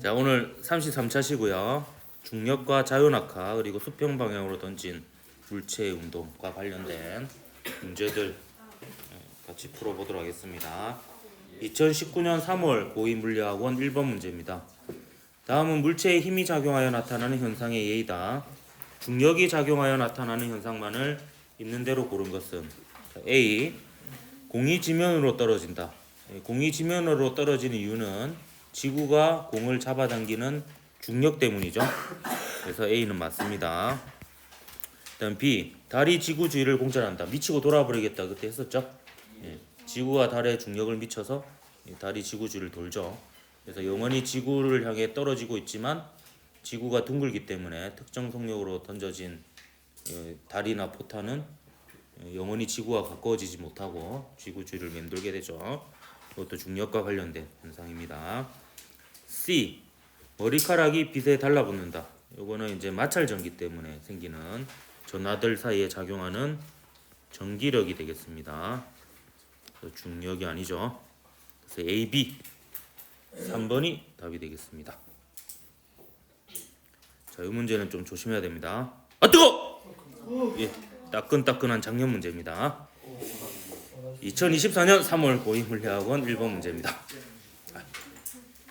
자 오늘 33차시고요. 중력과 자연학화 그리고 수평 방향으로 던진 물체의 운동과 관련된 문제들 예, 같이 풀어보도록 하겠습니다. 2019년 3월 고2 물리학원 1번 문제입니다. 다음은 물체의 힘이 작용하여 나타나는 현상의 예이다. 중력이 작용하여 나타나는 현상만을 있는 대로 고른 것은 자, A. 공이 지면으로 떨어진다. 예, 공이 지면으로 떨어지는 이유는 지구가 공을 잡아당기는 중력 때문이죠. 그래서 A는 맞습니다. 다음 B. 달이 지구 주위를 공전한다. 미치고 돌아버리겠다. 그때 했었죠. 예, 지구가 달에 중력을 미쳐서 이 달이 지구 주위를 돌죠. 그래서 영원히 지구를 향해 떨어지고 있지만 지구가 둥글기 때문에 특정 속력으로 던져진 예, 달이나 포탄은 예, 영원히 지구와 가까워지지 못하고 지구 주위를 맴돌게 되죠. 이것도 중력과 관련된 현상입니다. C. 머리카락이 빛에 달라붙는다. 요거는 이제 마찰 전기 때문에 생기는 전하들 사이에 작용하는 전기력이 되겠습니다. 중력이 아니죠. 그래서 A, B 3번이 답이 되겠습니다. 자, 이 문제는 좀 조심해야 됩니다. 아 뜨거! 예, 따끈따끈한 작년 문제입니다. 2024년 3월 고2 물리학원 1번 문제입니다.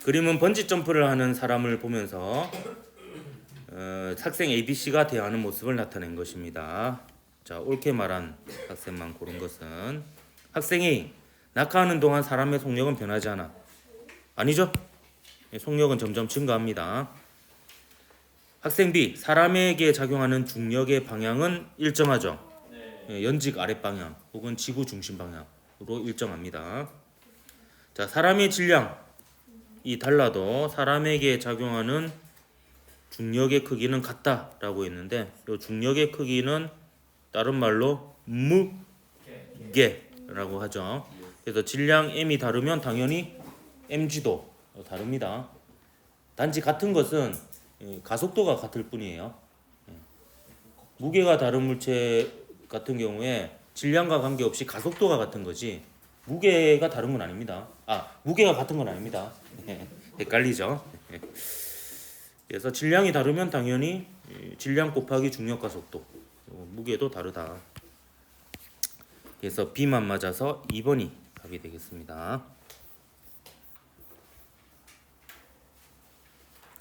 아, 그림은 번지 점프를 하는 사람을 보면서 어, 학생 ABC가 대하는 모습을 나타낸 것입니다. 자, 옳게 말한 학생만 고른 것은 학생이 낙하하는 동안 사람의 속력은 변하지 않아. 아니죠? 예, 속력은 점점 증가합니다. 학생 B 사람에게 작용하는 중력의 방향은 일정하죠. 예, 연직 아랫 방향 혹은 지구 중심 방향으로 일정합니다. 자, 사람의 질량 이 달라도 사람에게 작용하는 중력의 크기는 같다라고 했는데 이 중력의 크기는 다른 말로 무게라고 하죠. 그래서 질량 m이 다르면 당연히 mg도 다릅니다. 단지 같은 것은 예, 가속도가 같을 뿐이에요. 예. 무게가 다른 물체 같은 경우에 질량과 관계없이 가속도가 같은 거지 무게가 다른 건 아닙니다. 아 무게가 같은 건 아닙니다. 예, 헷갈리죠. 예. 그래서 질량이 다르면 당연히 이 질량 곱하기 중력 가속도 어, 무게도 다르다. 그래서 B만 맞아서 2번이 답이 되겠습니다.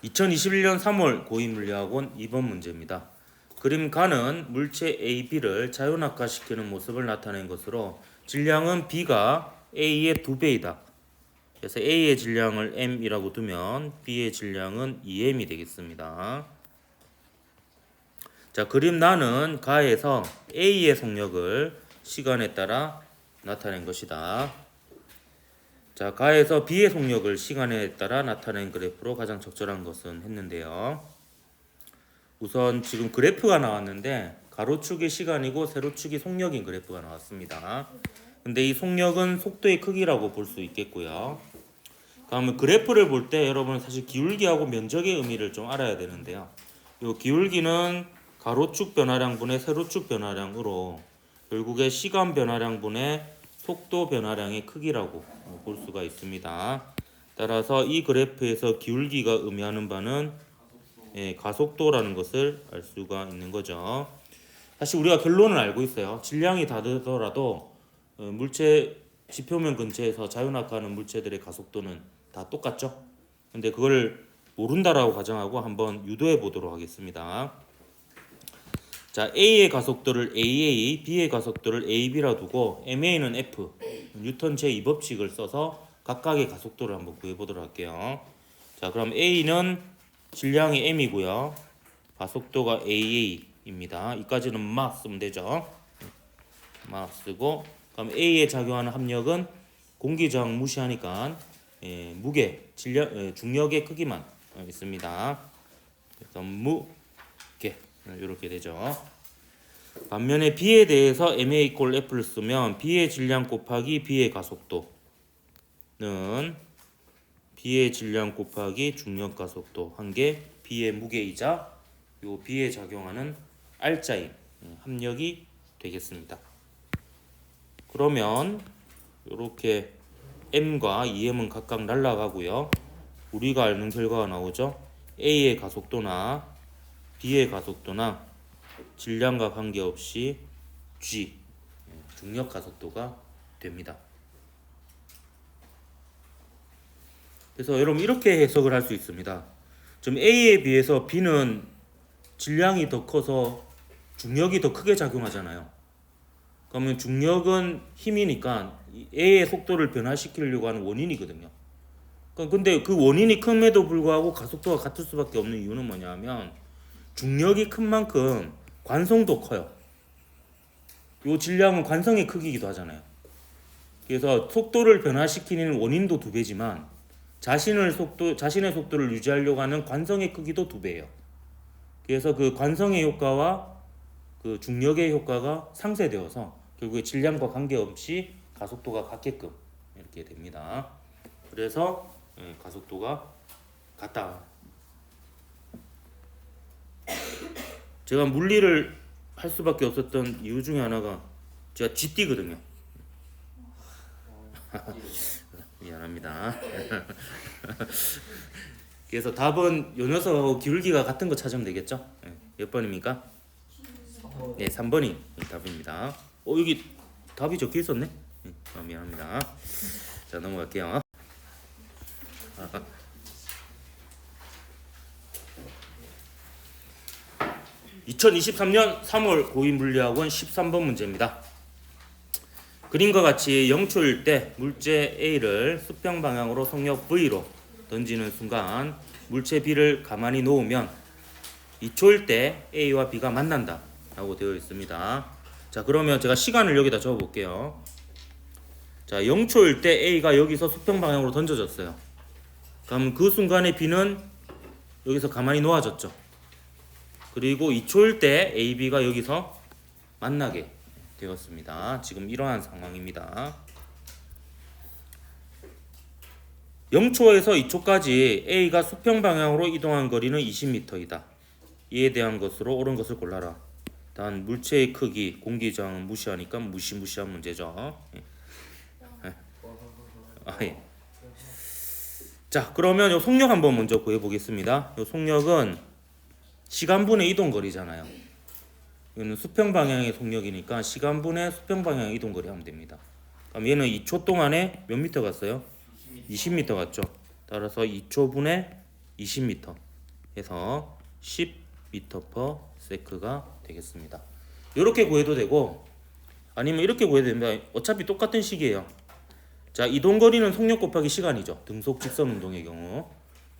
2021년 3월 고2 물리학원 2번 문제입니다. 그림 가는 물체 A, B를 자연학화시키는 모습을 나타낸 것으로 질량은 B가 A의 두 배이다. 그래서 A의 질량을 M이라고 두면 B의 질량은 2M이 되겠습니다. 자, 그림 나는 가에서 A의 속력을 시간에 따라 나타낸 것이다. 자, 가에서 B의 속력을 시간에 따라 나타낸 그래프로 가장 적절한 것은 했는데요. 우선 지금 그래프가 나왔는데 가로축이 시간이고 세로축이 속력인 그래프가 나왔습니다. 근데 이 속력은 속도의 크기라고 볼 수 있겠고요. 그러면 그래프를 볼 때 여러분 사실 기울기하고 면적의 의미를 좀 알아야 되는데요. 이 기울기는 가로축 변화량분의 세로축 변화량으로 결국에 시간 변화량분의 속도 변화량의 크기라고 볼 수가 있습니다. 따라서 이 그래프에서 기울기가 의미하는 바는 예, 가속도라는 것을 알 수가 있는 거죠. 사실 우리가 결론을 알고 있어요. 질량이 다르더라도 어, 물체 지표면 근처에서 자연학하는 물체들의 가속도는 다 똑같죠. 근데 그걸 모른다라고 가정하고 한번 유도해 보도록 하겠습니다. 자, A의 가속도를 AA, B의 가속도를 AB라 두고 MA는 F, 뉴턴 제2법칙을 써서 각각의 가속도를 한번 구해 보도록 할게요. 자, 그럼 A는 질량이 M이고요. 가속도가 AA입니다. 이까지는 막 쓰면 되죠. 막 쓰고 그럼 A에 작용하는 합력은 공기 저항 무시하니까 예, 무게, 질량, 예, 중력의 크기만 어, 있습니다. 무게 이렇게 되죠. 반면에 B에 대해서 MA 이꼴 F를 쓰면 B의 질량 곱하기 B의 가속도는 B의 질량 곱하기 중력 가속도 한게 B의 무게이자 요 B에 작용하는 R자인 예, 합력이 되겠습니다. 그러면 이렇게 M과 EM은 각각 날라가고요. 우리가 아는 결과가 나오죠. A의 가속도나 B의 가속도나 질량과 관계없이 G 예, 중력 가속도가 됩니다. 그래서 여러분 이렇게 해석을 할 수 있습니다. 좀 A에 비해서 B는 질량이 더 커서 중력이 더 크게 작용하잖아요. 그러면 중력은 힘이니까 이 A의 속도를 변화시키려고 하는 원인이거든요. 그러니까 근데 그 원인이 큼에도 불구하고 가속도가 같을 수밖에 없는 이유는 뭐냐면 중력이 큰 만큼 관성도 커요. 요 질량은 관성의 크기이기도 하잖아요. 그래서 속도를 변화시키는 원인도 두 배지만 자신을 속도 자신의 속도를 유지하려고 하는 관성의 크기도 두 배예요. 그래서 그 관성의 효과와 그 중력의 효과가 상쇄되어서 결국에 질량과 관계없이 가속도가 같게끔 이렇게 됩니다. 그래서 예, 가속도가 같다. 제가 물리를 할 수밖에 없었던 이유 중에 하나가 제가 쥐띠거든요. 미안합니다. 그래서 답은 요 녀석하고 기울기가 같은 거 찾으면 되겠죠? 예, 몇 번입니까? 네, 3번이 답입니다. 어 여기 답이 적혀 있었네. 예, 아, 미안합니다. 자 넘어갈게요. 2023년 3월 고위 물리학원 13번 문제입니다. 그림과 같이 0초일 때 물체 A를 수평 방향으로 속력 V로 던지는 순간 물체 B를 가만히 놓으면 2초일 때 A와 B가 만난다 라고 되어 있습니다. 자 그러면 제가 시간을 여기다 적어 볼게요. 자 0초일 때 A가 여기서 수평 방향으로 던져졌어요. 그럼 그 순간에 B는 여기서 가만히 놓아졌죠. 그리고 2초일 때 AB가 여기서 만나게 되었습니다. 지금 이러한 상황입니다. 0초에서 2초까지 A가 수평 방향으로 이동한 거리는 20m이다. 이에 대한 것으로 옳은 것을 골라라. 단 물체의 크기, 공기 저항은 무시하니까 무시무시한 문제죠. 아, 예. 자, 그러면 요 속력 한번 먼저 구해 보겠습니다. 요 속력은 시간분의 이동 거리잖아요. 이거는 수평 방향의 속력이니까 시간분의 수평 방향의 이동 거리 하면 됩니다. 그럼 얘는 2초 동안에 몇 미터 갔어요? 20m 갔죠. 따라서 2초분의 20m 해서 10m/s가 되겠습니다. 이렇게 구해도 되고 아니면 이렇게 구해도 됩니다. 어차피 똑같은 식이에요. 자, 이동 거리는 속력 곱하기 시간이죠. 등속 직선 운동의 경우.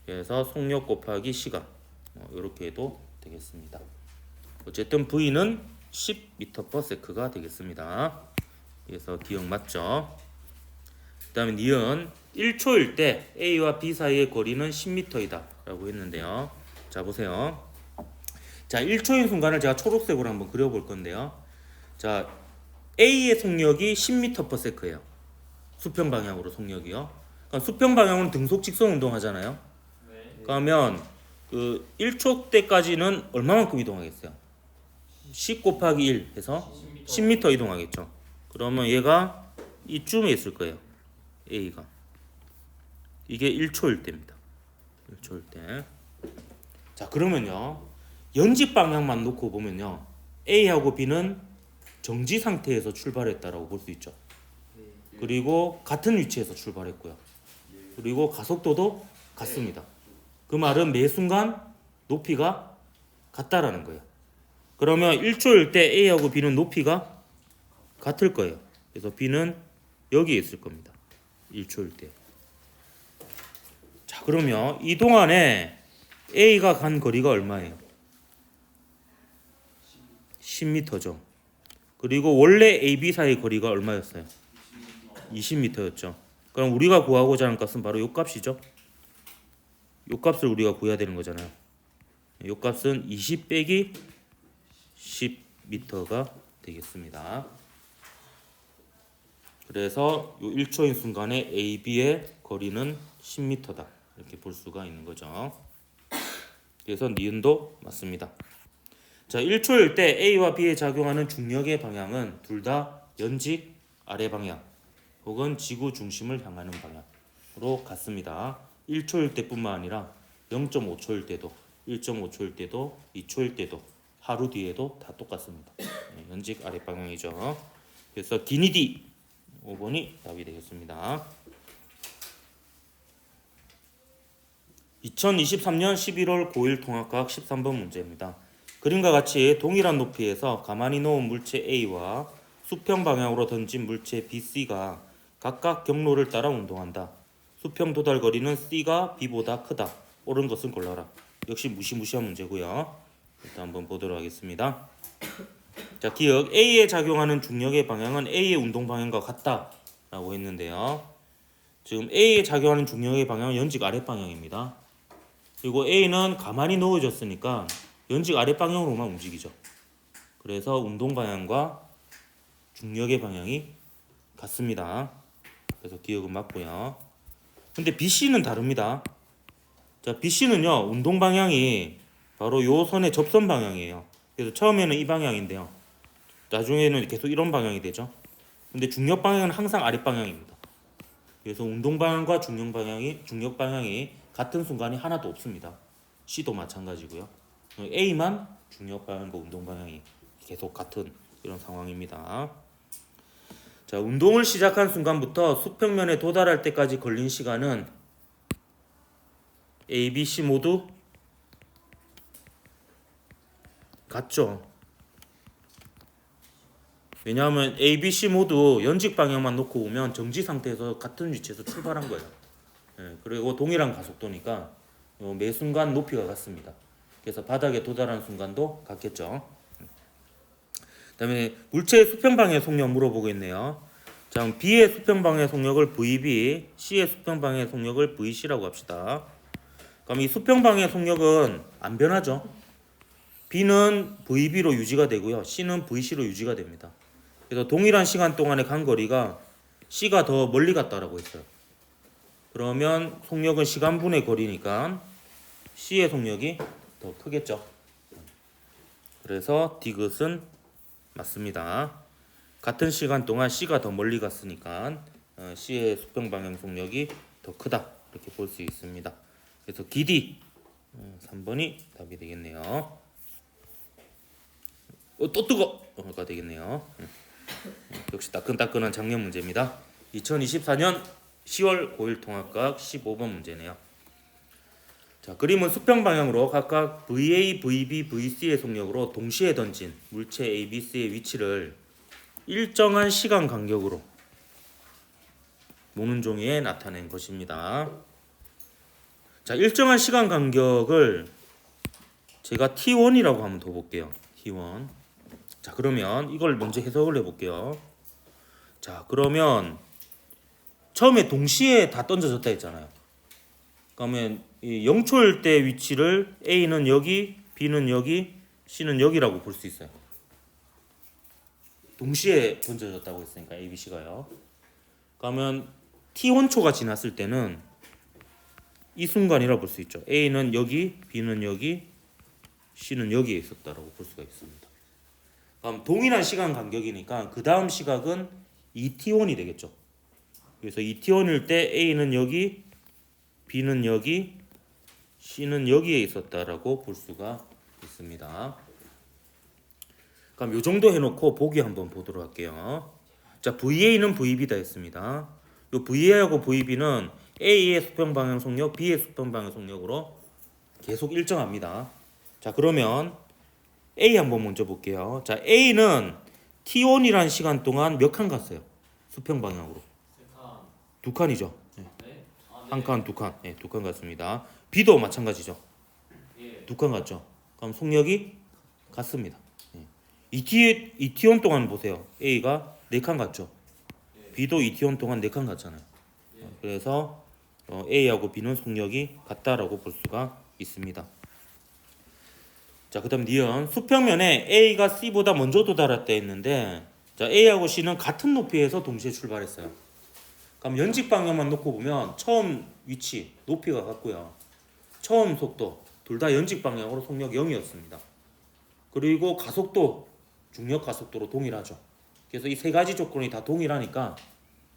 그래서 속력 곱하기 시간. 뭐 이렇게 해도 되겠습니다. 어쨌든 V는 10m/s가 되겠습니다. 그래서 기억 맞죠? 그 다음에 니은 1초일 때 A와 B 사이의 거리는 10m이다 라고 했는데요. 자 보세요. 자 1초인 순간을 제가 초록색으로 한번 그려볼 건데요. 자 A의 속력이 10m/s예요. 수평 방향으로 속력이요. 그러니까 수평 방향은 등속 직선 운동하잖아요. 그러면 그 1초 때까지는 얼마만큼 이동하겠어요? 10 곱하기 1 해서 10m 이동하겠죠. 그러면 얘가 이쯤에 있을 거예요. A가. 이게 1초일 때입니다. 1초일 때. 자, 그러면요. 연집 방향만 놓고 보면요. A하고 B는 정지 상태에서 출발했다라고 볼 수 있죠. 그리고 같은 위치에서 출발했고요. 그리고 가속도도 같습니다. 그 말은 매 순간 높이가 같다라는 거예요. 그러면 1초일 때 A하고 B는 높이가 같을 거예요. 그래서 B는 여기에 있을 겁니다. 1초일 때. 자, 그러면 이 동안에 A가 간 거리가 얼마예요? 10m죠. 그리고 원래 AB 사이 거리가 얼마였어요? 20m였죠. 그럼 우리가 구하고자 하는 값은 바로 요 값이죠. 요 값을 우리가 구해야 되는 거잖아요. 요 값은 20 빼기 10m가 되겠습니다. 그래서 요 1초인 순간에 AB의 거리는 10m다. 이렇게 볼 수가 있는 거죠. 그래서 니은도 맞습니다. 자, 1초일 때 A와 B에 작용하는 중력의 방향은 둘 다 연직 아래 방향 혹은 지구 중심을 향하는 방향으로 같습니다. 1초일 때뿐만 아니라 0.5초일 때도 1.5초일 때도 2초일 때도 하루 뒤에도 다 똑같습니다. 네, 연직 아래 방향이죠. 그래서 디니디 5번이 답이 되겠습니다. 2023년 11월 고1 통합과학 13번 문제입니다. 그림과 같이 동일한 높이에서 가만히 놓은 물체 A와 수평 방향으로 던진 물체 BC가 각각 경로를 따라 운동한다. 수평 도달 거리는 C가 B보다 크다. 옳은 것은 골라라. 역시 무시무시한 문제고요. 일단 한번 보도록 하겠습니다. 자, 기억 A에 작용하는 중력의 방향은 A의 운동 방향과 같다라고 했는데요. 지금 A에 작용하는 중력의 방향은 연직 아래 방향입니다. 그리고 A는 가만히 놓여졌으니까 연직 아래 방향으로만 움직이죠. 그래서 운동 방향과 중력의 방향이 같습니다. 그래서 기억은 맞고요. 근데 BC는 다릅니다. 자, BC는요. 운동 방향이 바로 요 선의 접선 방향이에요. 그래서 처음에는 이 방향인데요. 나중에는 계속 이런 방향이 되죠. 근데 중력 방향은 항상 아래 방향입니다. 그래서 운동 방향과 중력 방향이 중력 방향이 같은 순간이 하나도 없습니다. C도 마찬가지고요. A만 중력 방향과 운동 방향이 계속 같은 이런 상황입니다. 자, 운동을 시작한 순간부터 수평면에 도달할 때까지 걸린 시간은 A, B, C 모두 같죠. 왜냐하면 A, B, C 모두 연직 방향만 놓고 보면 정지 상태에서 같은 위치에서 출발한 거예요. 예, 그리고 동일한 가속도니까 요매 순간 높이가 같습니다. 그래서 바닥에 도달한 순간도 같겠죠. 그다음에 물체의 수평 방향 속력 물어보겠네요. 자, B의 수평 방향 속력을 VB, C의 수평 방향 속력을 VC라고 합시다. 그럼 이 수평 방향 속력은 안 변하죠. B는 VB로 유지가 되고요. C는 VC로 유지가 됩니다. 그래서 동일한 시간 동안의 간 거리가 C가 더 멀리 갔다라고 했어요. 그러면 속력은 시간분의 거리니까 C의 속력이 더 크겠죠. 그래서 디귿은 맞습니다. 같은 시간 동안 C가 더 멀리 갔으니까 어, C의 수평 방향 속력이 더 크다 이렇게 볼 수 있습니다. 그래서 어, 3번이 답이 되겠네요. 어, 또 뜨거가 되겠네요. 음. 역시 따끈따끈한 작년 문제입니다. 2024년 10월 고1 통합과학 15번 문제네요. 자, 그림은 수평 방향으로 각각 VA, VB, VC의 속력으로 동시에 던진 물체 A, B, C의 위치를 일정한 시간 간격으로 모는 종이에 나타낸 것입니다. 자, 일정한 시간 간격을 제가 T1이라고 한번 더 볼게요. T1. 자, 그러면 이걸 먼저 해석을 해 볼게요. 자, 그러면 처음에 동시에 다 던져졌다 했잖아요. 그러면 이 0초일 때 위치를 A는 여기, B는 여기, C는 여기라고 볼 수 있어요. 동시에 던져졌다고 했으니까 A, B, C가요. 그러면 T1초가 지났을 때는 이 순간이라 볼 수 있죠. A는 여기, B는 여기, C는 여기에 있었다라고 볼 수가 있습니다. 그럼 동일한 시간 간격이니까 그 다음 시각은 2T1이 되겠죠. 그래서 2T1일 때 A는 여기, B는 여기, C는 여기에 있었다라고 볼 수가 있습니다. 그럼 요 정도 해놓고 보기 한번 보도록 할게요. 자, VA는 VB다 했습니다. 요 VA하고 VB는 A의 수평 방향 속력, B의 수평 방향 속력으로 계속 일정합니다. 자, 그러면 A 한번 먼저 볼게요. 자, A는 T1이라는 시간 동안 몇 칸 갔어요? 수평 방향으로. 두 칸이죠. 네. 한 칸, 두 칸. 네, 두칸 같습니다. B도 마찬가지죠. 두 칸 같죠. 그럼 속력이 같습니다. 네. ET, ET1 동안 보세요. A가 네 칸 같죠. B도 ET1 동안 네 칸 같잖아요. 어, 그래서 어, A하고 B는 속력이 같다라고 볼 수가 있습니다. 자, 그 다음 니은 수평면에 A가 C보다 먼저 도달했다 했는데 자, A하고 C는 같은 높이에서 동시에 출발했어요. 그럼 연직 방향만 놓고 보면 처음 위치 높이가 같고요. 처음 속도 둘 다 연직 방향으로 속력 0이었습니다. 그리고 가속도 중력 가속도로 동일하죠. 그래서 이 세 가지 조건이 다 동일하니까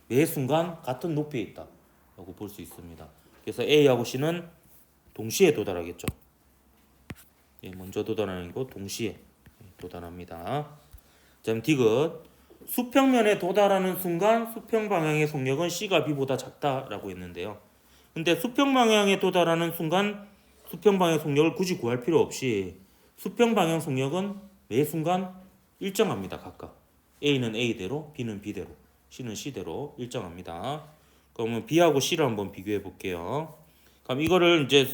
매 순간 같은 높이에 있다라고 볼 수 있습니다. 그래서 A하고 C는 동시에 도달하겠죠. 예, 먼저 도달하는 거 동시에 도달합니다. 다음 디귿 수평면에 도달하는 순간 수평 방향의 속력은 C가 B보다 작다라고 했는데요. 근데 수평 방향에 도달하는 순간 수평 방향 속력을 굳이 구할 필요 없이 수평 방향 속력은 매 순간 일정합니다. 각각 A는 A대로, B는 B대로, C는 C대로 일정합니다. 그러면 B하고 C를 한번 비교해 볼게요. 그럼 이거를 이제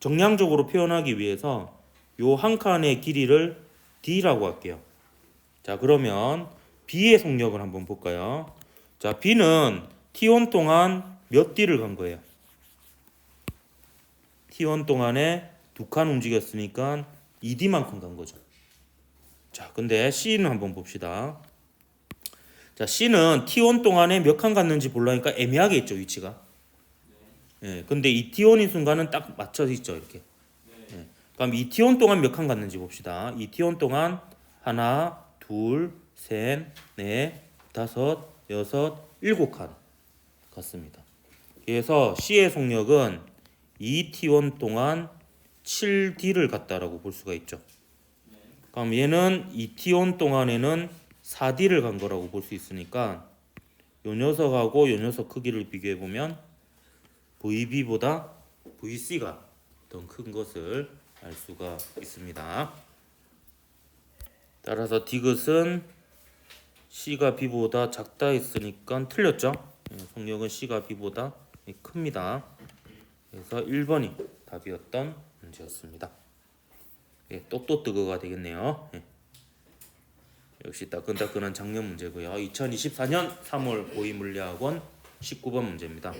정량적으로 표현하기 위해서 요 한 칸의 길이를 D라고 할게요. 자, 그러면 B의 속력을 한번 볼까요? 자, B는 T1 동안 몇 D를 간 거예요? T1 동안에 두 칸 움직였으니까 2D만큼 간 거죠. 자, 근데 C는 한번 봅시다. 자, C는 T1 동안에 몇 칸 갔는지 몰라니까 애매하게 있죠, 위치가. 예, 근데 이 T1인 순간은 딱 맞춰 있죠, 이렇게. 예. 그럼 이 T1 동안 몇 칸 갔는지 봅시다. 이 T1 동안 하나, 둘, 셋, 넷, 다섯, 여섯, 일곱 칸 갔습니다. 그래서 C의 속력은 2T1 동안 7D를 갔다라고 볼 수가 있죠. 그럼 얘는 2T1 동안에는 4D를 간 거라고 볼 수 있으니까 요 녀석하고 요 녀석 크기를 비교해 보면 VB보다 VC가 더 큰 것을 알 수가 있습니다. 따라서 디귿은 C가 B보다 작다 했으니까 틀렸죠. 예, 속력은 C가 B보다 큽니다. 그래서 1번이 답이었던 문제였습니다. 예, 또또 뜨거가 되겠네요. 예. 역시 따끈따끈한 작년 문제고요. 2024년 3월 고위물리학원 19번 문제입니다.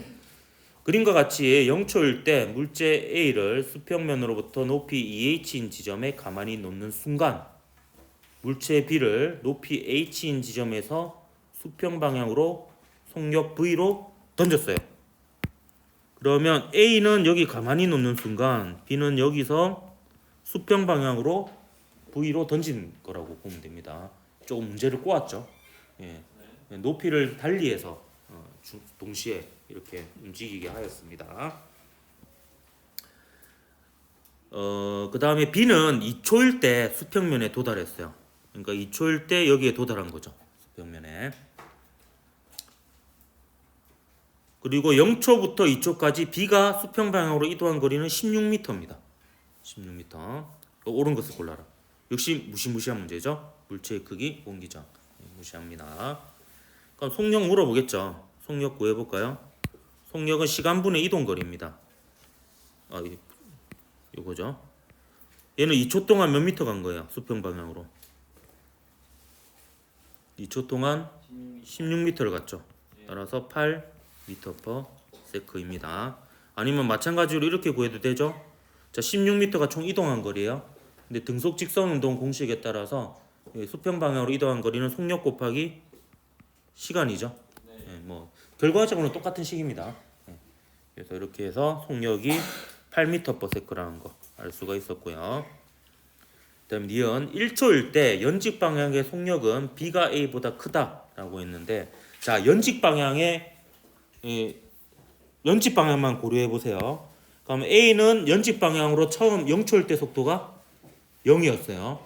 그림과 같이 0초일 때 물체 A를 수평면으로부터 높이 EH인 지점에 가만히 놓는 순간 물체 B를 높이 H인 지점에서 수평 방향으로 속력 V로 던졌어요. 그러면 A는 여기 가만히 놓는 순간 B는 여기서 수평 방향으로 V로 던진 거라고 보면 됩니다. 조금 문제를 꼬았죠. 예. 높이를 달리해서 어, 주- 동시에 이렇게 움직이게 하였습니다. 어, 그 다음에 B는 2초일 때 수평면에 도달했어요. 그러니까 2초일 때 여기에 도달한 거죠. 수평면에. 그리고 0초부터 2초까지 B가 수평 방향으로 이동한 거리는 16m입니다. 16m. 옳은 것을 골라라. 역시 무시무시한 문제죠. 물체의 크기, 공기장. 네, 무시합니다. 그럼 속력 물어보겠죠. 속력 구해볼까요? 속력은 시간분의 이동거리입니다. 아, 이- 요거죠. 얘는 2초 동안 몇 미터 간 거예요? 수평 방향으로. 2초 동안 16m를 갔죠. 따라서 8m per sec입니다. 아니면 마찬가지로 이렇게 구해도 되죠. 자, 16m가 총 이동한 거리예요. 근데 등속 직선 운동 공식에 따라서 이 수평 방향으로 이동한 거리는 속력 곱하기 시간이죠. 예, 뭐 결과적으로는 똑같은 식입니다. 예. 그래서 이렇게 해서 속력이 8m per sec라는 거 알 수가 있었고요. 그다음 니은 1초일 때 연직 방향의 속력은 B가 A보다 크다라고 했는데 자 연직 방향의 이 연직 방향만 고려해 보세요. 그럼 A는 연직 방향으로 처음 0초일 때 속도가 0이었어요.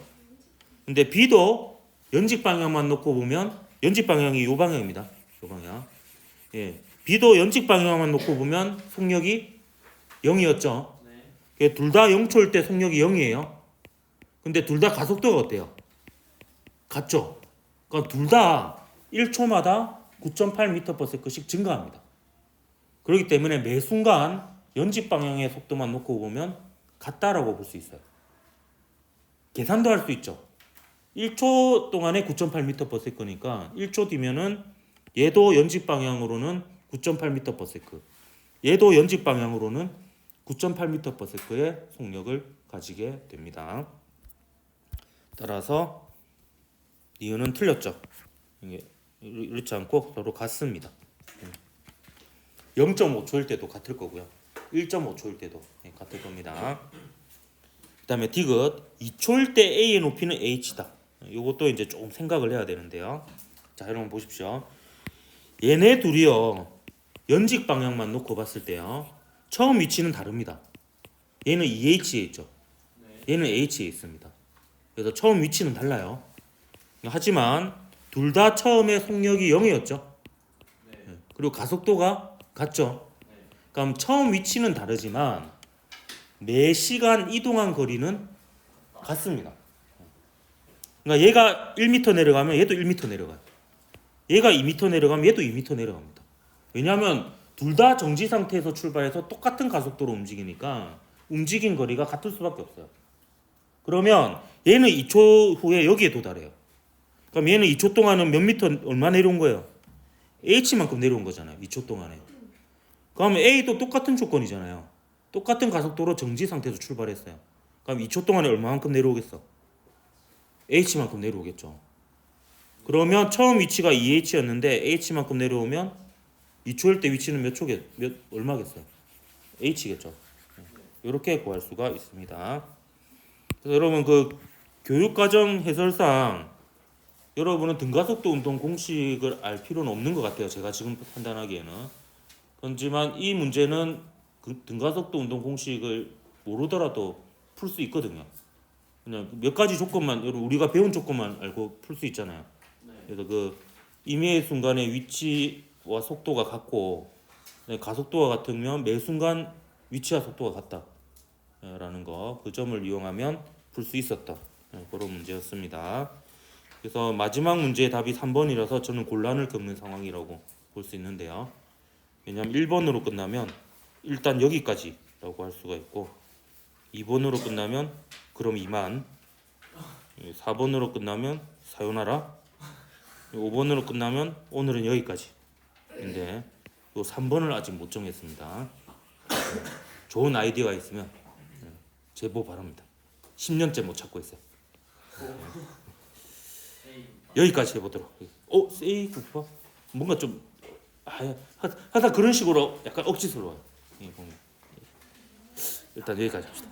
근데 B도 연직 방향만 놓고 보면 연직 방향이 요 방향입니다. 요 방향. 예. B도 연직 방향만 놓고 보면 속력이 0이었죠. 둘 다 0초일 때 속력이 0이에요. 근데 둘 다 가속도가 어때요? 같죠? 그러니까 둘 다 1초마다 9.8m/s씩 증가합니다. 그렇기 때문에 매 순간 연직 방향의 속도만 놓고 보면 같다라고 볼 수 있어요. 계산도 할 수 있죠. 1초 동안에 9.8m/s니까 1초 뒤면은 얘도 연직 방향으로는 9.8m/s. 얘도 연직 방향으로는 9.8m/s의 속력을 가지게 됩니다. 따라서 니은은 틀렸죠. 이게 이렇지 않고 서로 같습니다. 0.5초일 때도 같을 거고요. 1.5초일 때도 예, 같을 겁니다. 그 다음에 디귿 2초일 때 A의 높이는 h다. 이것도 이제 조금 생각을 해야 되는데요. 자, 여러분 보십시오. 얘네 둘이요. 연직 방향만 놓고 봤을 때요. 처음 위치는 다릅니다. 얘는 EH에 있죠. 네. 얘는 H에 있습니다. 그래서 처음 위치는 달라요. 하지만 둘 다 처음에 속력이 0이었죠. 네. 그리고 가속도가 같죠. 네. 그럼 처음 위치는 다르지만 매 시간 이동한 거리는 같습니다. 그러니까 얘가 1m 내려가면 얘도 1m 내려가요. 얘가 2m 내려가면 얘도 2m 내려갑니다. 왜냐하면 둘 다 정지 상태에서 출발해서 똑같은 가속도로 움직이니까 움직인 거리가 같을 수밖에 없어요. 그러면 얘는 2초 후에 여기에 도달해요. 그럼 얘는 2초 동안은 몇 미터 얼마 내려온 거예요? h만큼 내려온 거잖아요. 2초 동안에. 그러면 a도 똑같은 조건이잖아요. 똑같은 가속도로 정지 상태에서 출발했어요. 그럼 2초 동안에 얼마만큼 내려오겠어? h만큼 내려오겠죠. 그러면 처음 위치가 2h였는데 h만큼 내려오면 2초일 때 위치는 몇 초겠 몇 얼마겠어요? h겠죠. 이렇게 구할 수가 있습니다. 여러분 그 교육과정 해설상 여러분은 등가속도 운동 공식을 알 필요는 없는 것 같아요. 제가 지금 판단하기에는. 하지만 이 문제는 그 등가속도 운동 공식을 모르더라도 풀 수 있거든요. 그냥 몇 가지 조건만 여러분 우리가 배운 조건만 알고 풀 수 있잖아요. 네. 그래서 그 임의의 순간의 위치와 속도가 같고 네, 가속도가 같으면 매 순간 위치와 속도가 같다 라는 거 그 점을 이용하면 풀 수 있었다 네, 그런 문제였습니다. 그래서 마지막 문제의 답이 3번이라서 저는 곤란을 겪는 상황이라고 볼 수 있는데요. 왜냐하면 1번으로 끝나면 일단 여기까지라고 할 수가 있고 2번으로 끝나면 그럼 이만 4번으로 끝나면 사요나라 5번으로 끝나면 오늘은 여기까지 근데 요 3번을 아직 못 정했습니다 좋은 아이디어가 있으면 제보 바랍니다 10년째 못 찾고 있어요 A. 여기까지 해보도록 어? 세이 국밥? 뭔가 좀 아, 하- 하다 그런 식으로 약간 억지스러워요 예. 일단 여기까지 합시다